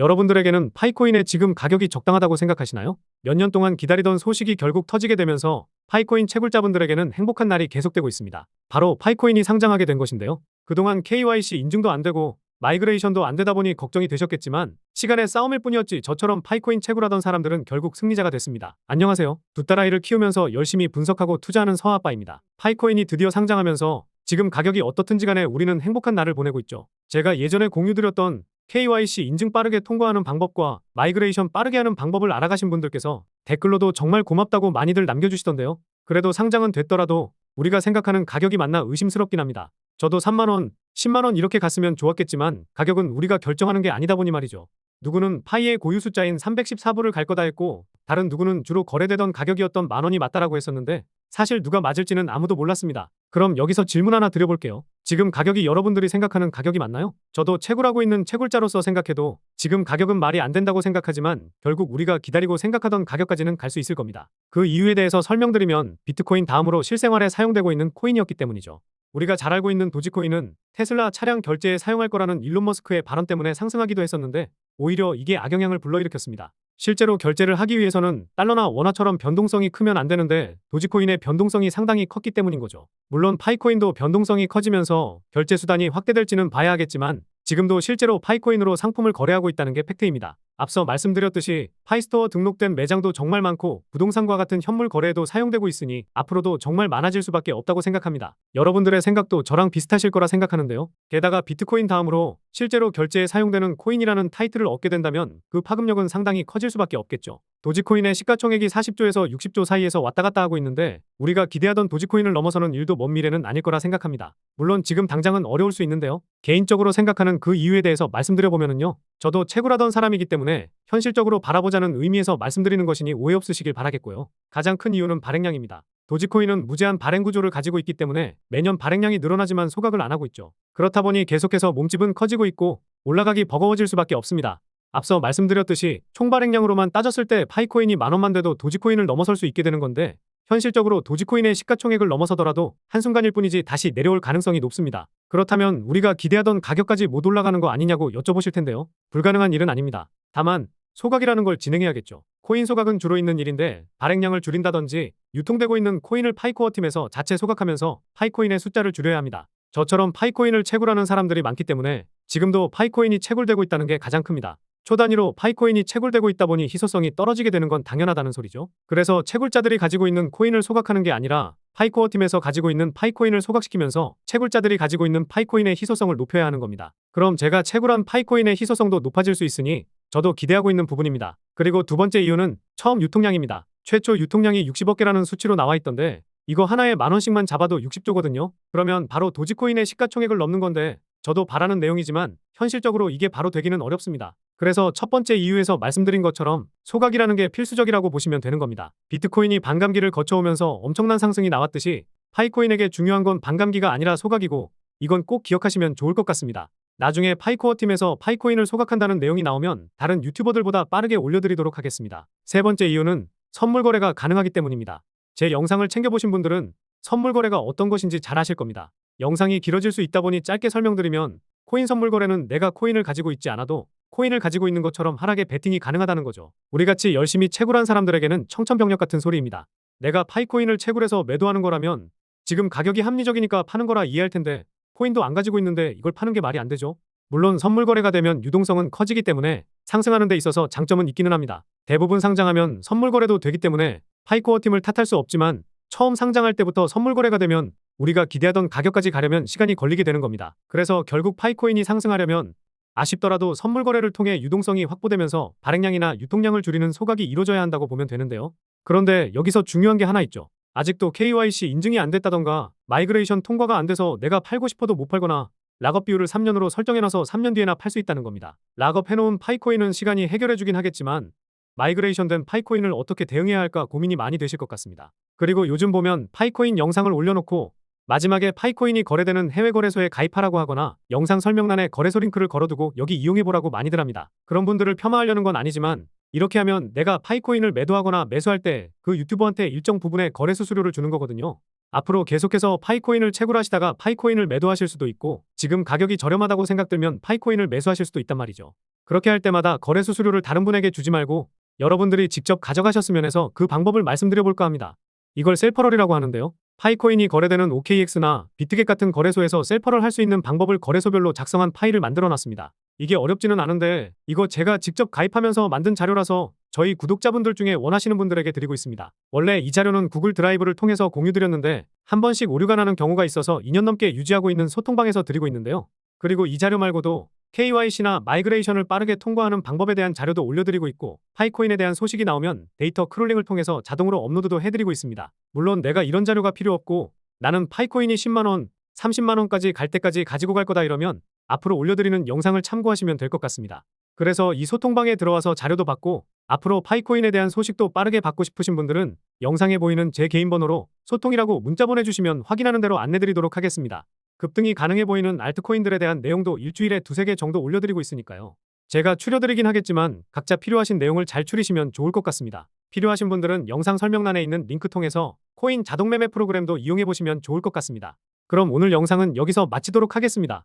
여러분들에게는 파이코인의 지금 가격이 적당하다고 생각하시나요? 몇 년 동안 기다리던 소식이 결국 터지게 되면서 파이코인 채굴자분들에게는 행복한 날이 계속되고 있습니다. 바로 파이코인이 상장하게 된 것인데요. 그동안 KYC 인증도 안 되고 마이그레이션도 안 되다 보니 걱정이 되셨겠지만 시간의 싸움일 뿐이었지 저처럼 파이코인 채굴하던 사람들은 결국 승리자가 됐습니다. 안녕하세요. 두 딸아이를 키우면서 열심히 분석하고 투자하는 서아빠입니다. 파이코인이 드디어 상장하면서 지금 가격이 어떻든지 간에 우리는 행복한 날을 보내고 있죠. 제가 예전에 공유드렸던 KYC 인증 빠르게 통과하는 방법과 마이그레이션 빠르게 하는 방법을 알아가신 분들께서 댓글로도 정말 고맙다고 많이들 남겨주시던데요. 그래도 상장은 됐더라도 우리가 생각하는 가격이 맞나 의심스럽긴 합니다. 저도 3만원, 10만원 이렇게 갔으면 좋았겠지만 가격은 우리가 결정하는 게 아니다 보니 말이죠. 누구는 파이의 고유 숫자인 314불을 갈 거다 했고 다른 누구는 주로 거래되던 가격이었던 만원이 맞다라고 했었는데 사실 누가 맞을지는 아무도 몰랐습니다. 그럼 여기서 질문 하나 드려볼게요. 지금 가격이 여러분들이 생각하는 가격이 맞나요? 저도 채굴하고 있는 채굴자로서 생각해도 지금 가격은 말이 안 된다고 생각하지만 결국 우리가 기다리고 생각하던 가격까지는 갈 수 있을 겁니다. 그 이유에 대해서 설명드리면 비트코인 다음으로 실생활에 사용되고 있는 코인이었기 때문이죠. 우리가 잘 알고 있는 도지코인은 테슬라 차량 결제에 사용할 거라는 일론 머스크의 발언 때문에 상승하기도 했었는데 오히려 이게 악영향을 불러일으켰습니다. 실제로 결제를 하기 위해서는 달러나 원화처럼 변동성이 크면 안 되는데 도지코인의 변동성이 상당히 컸기 때문인 거죠. 물론 파이코인도 변동성이 커지면서 결제 수단이 확대될지는 봐야 하겠지만 지금도 실제로 파이코인으로 상품을 거래하고 있다는 게 팩트입니다. 앞서 말씀드렸듯이 파이스토어 등록된 매장도 정말 많고 부동산과 같은 현물 거래에도 사용되고 있으니 앞으로도 정말 많아질 수밖에 없다고 생각합니다. 여러분들의 생각도 저랑 비슷하실 거라 생각하는데요. 게다가 비트코인 다음으로 실제로 결제에 사용되는 코인이라는 타이틀을 얻게 된다면 그 파급력은 상당히 커질 수밖에 없겠죠. 도지코인의 시가총액이 40조에서 60조 사이에서 왔다 갔다 하고 있는데 우리가 기대하던 도지코인을 넘어서는 일도 먼 미래는 아닐 거라 생각합니다. 물론 지금 당장은 어려울 수 있는데요. 개인적으로 생각하는 그 이유에 대해서 말씀드려보면요. 저도 채굴하던 사람이기 때문에 현실적으로 바라보자는 의미에서 말씀드리는 것이니 오해 없으시길 바라겠고요. 가장 큰 이유는 발행량입니다. 도지코인은 무제한 발행 구조를 가지고 있기 때문에 매년 발행량이 늘어나지만 소각을 안 하고 있죠. 그렇다 보니 계속해서 몸집은 커지고 있고 올라가기 버거워질 수밖에 없습니다. 앞서 말씀드렸듯이 총 발행량으로만 따졌을 때 파이코인이 만 원만 돼도 도지코인을 넘어설 수 있게 되는 건데 현실적으로 도지코인의 시가총액을 넘어서더라도 한순간일 뿐이지 다시 내려올 가능성이 높습니다. 그렇다면 우리가 기대하던 가격까지 못 올라가는 거 아니냐고 여쭤보실 텐데요. 불가능한 일은 아닙니다. 다만 소각이라는 걸 진행해야겠죠. 코인 소각은 주로 있는 일인데 발행량을 줄인다든지 유통되고 있는 코인을 파이코어 팀에서 자체 소각하면서 파이코인의 숫자를 줄여야 합니다. 저처럼 파이코인을 채굴하는 사람들이 많기 때문에 지금도 파이코인이 채굴되고 있다는 게 가장 큽니다. 초단위로 파이코인이 채굴되고 있다 보니 희소성이 떨어지게 되는 건 당연하다는 소리죠. 그래서 채굴자들이 가지고 있는 코인을 소각하는 게 아니라 파이코어 팀에서 가지고 있는 파이코인을 소각시키면서 채굴자들이 가지고 있는 파이코인의 희소성을 높여야 하는 겁니다. 그럼 제가 채굴한 파이코인의 희소성도 높아질 수 있으니 저도 기대하고 있는 부분입니다. 그리고 두 번째 이유는 처음 유통량입니다. 최초 유통량이 60억 개라는 수치로 나와 있던데 이거 하나에 만 원씩만 잡아도 60조거든요. 그러면 바로 도지코인의 시가총액을 넘는 건데 저도 바라는 내용이지만 현실적으로 이게 바로 되기는 어렵습니다. 그래서 첫 번째 이유에서 말씀드린 것처럼 소각이라는 게 필수적이라고 보시면 되는 겁니다. 비트코인이 반감기를 거쳐오면서 엄청난 상승이 나왔듯이 파이코인에게 중요한 건 반감기가 아니라 소각이고 이건 꼭 기억하시면 좋을 것 같습니다. 나중에 파이코어 팀에서 파이코인을 소각한다는 내용이 나오면 다른 유튜버들보다 빠르게 올려드리도록 하겠습니다. 세 번째 이유는 선물 거래가 가능하기 때문입니다. 제 영상을 챙겨보신 분들은 선물 거래가 어떤 것인지 잘 아실 겁니다. 영상이 길어질 수 있다 보니 짧게 설명드리면 코인 선물 거래는 내가 코인을 가지고 있지 않아도 코인을 가지고 있는 것처럼 하락에 베팅이 가능하다는 거죠. 우리같이 열심히 채굴한 사람들에게는 청천벽력 같은 소리입니다. 내가 파이코인을 채굴해서 매도하는 거라면 지금 가격이 합리적이니까 파는 거라 이해할 텐데 코인도 안 가지고 있는데 이걸 파는 게 말이 안 되죠. 물론 선물 거래가 되면 유동성은 커지기 때문에 상승하는 데 있어서 장점은 있기는 합니다. 대부분 상장하면 선물 거래도 되기 때문에 파이코어 팀을 탓할 수 없지만 처음 상장할 때부터 선물 거래가 되면 우리가 기대하던 가격까지 가려면 시간이 걸리게 되는 겁니다. 그래서 결국 파이코인이 상승하려면 아쉽더라도 선물 거래를 통해 유동성이 확보되면서 발행량이나 유통량을 줄이는 소각이 이루어져야 한다고 보면 되는데요. 그런데 여기서 중요한 게 하나 있죠. 아직도 KYC 인증이 안 됐다던가 마이그레이션 통과가 안 돼서 내가 팔고 싶어도 못 팔거나 락업 비율을 3년으로 설정해놔서 3년 뒤에나 팔 수 있다는 겁니다. 락업 해놓은 파이코인은 시간이 해결해주긴 하겠지만 마이그레이션 된 파이코인을 어떻게 대응해야 할까 고민이 많이 되실 것 같습니다. 그리고 요즘 보면 파이코인 영상을 올려놓고 마지막에 파이코인이 거래되는 해외 거래소에 가입하라고 하거나 영상 설명란에 거래소 링크를 걸어두고 여기 이용해보라고 많이들 합니다. 그런 분들을 폄하하려는 건 아니지만 이렇게 하면 내가 파이코인을 매도하거나 매수할 때 그 유튜버한테 일정 부분의 거래 수수료를 주는 거거든요. 앞으로 계속해서 파이코인을 채굴하시다가 파이코인을 매도하실 수도 있고 지금 가격이 저렴하다고 생각들면 파이코인을 매수하실 수도 있단 말이죠. 그렇게 할 때마다 거래 수수료를 다른 분에게 주지 말고 여러분들이 직접 가져가셨으면 해서 그 방법을 말씀드려 볼까 합니다. 이걸 셀퍼럴이라고 하는데요. 파이코인이 거래되는 OKX나 비트겟 같은 거래소에서 셀퍼럴 할수 있는 방법을 거래소별로 작성한 파일을 만들어 놨습니다. 이게 어렵지는 않은데 이거 제가 직접 가입하면서 만든 자료라서 저희 구독자분들 중에 원하시는 분들에게 드리고 있습니다. 원래 이 자료는 구글 드라이브를 통해서 공유드렸는데 한 번씩 오류가 나는 경우가 있어서 2년 넘게 유지하고 있는 소통방에서 드리고 있는데요. 그리고 이 자료 말고도 KYC나 마이그레이션을 빠르게 통과하는 방법에 대한 자료도 올려드리고 있고 파이코인에 대한 소식이 나오면 데이터 크롤링을 통해서 자동으로 업로드도 해드리고 있습니다. 물론 내가 이런 자료가 필요 없고 나는 파이코인이 10만원, 30만원까지 갈 때까지 가지고 갈 거다 이러면 앞으로 올려드리는 영상을 참고하시면 될 것 같습니다. 그래서 이 소통방에 들어와서 자료도 받고 앞으로 파이코인에 대한 소식도 빠르게 받고 싶으신 분들은 영상에 보이는 제 개인 번호로 소통이라고 문자 보내주시면 확인하는 대로 안내드리도록 하겠습니다. 급등이 가능해 보이는 알트코인들에 대한 내용도 일주일에 두세 개 정도 올려드리고 있으니까요. 제가 추려드리긴 하겠지만 각자 필요하신 내용을 잘 추리시면 좋을 것 같습니다. 필요하신 분들은 영상 설명란에 있는 링크 통해서 코인 자동 매매 프로그램도 이용해 보시면 좋을 것 같습니다. 그럼 오늘 영상은 여기서 마치도록 하겠습니다.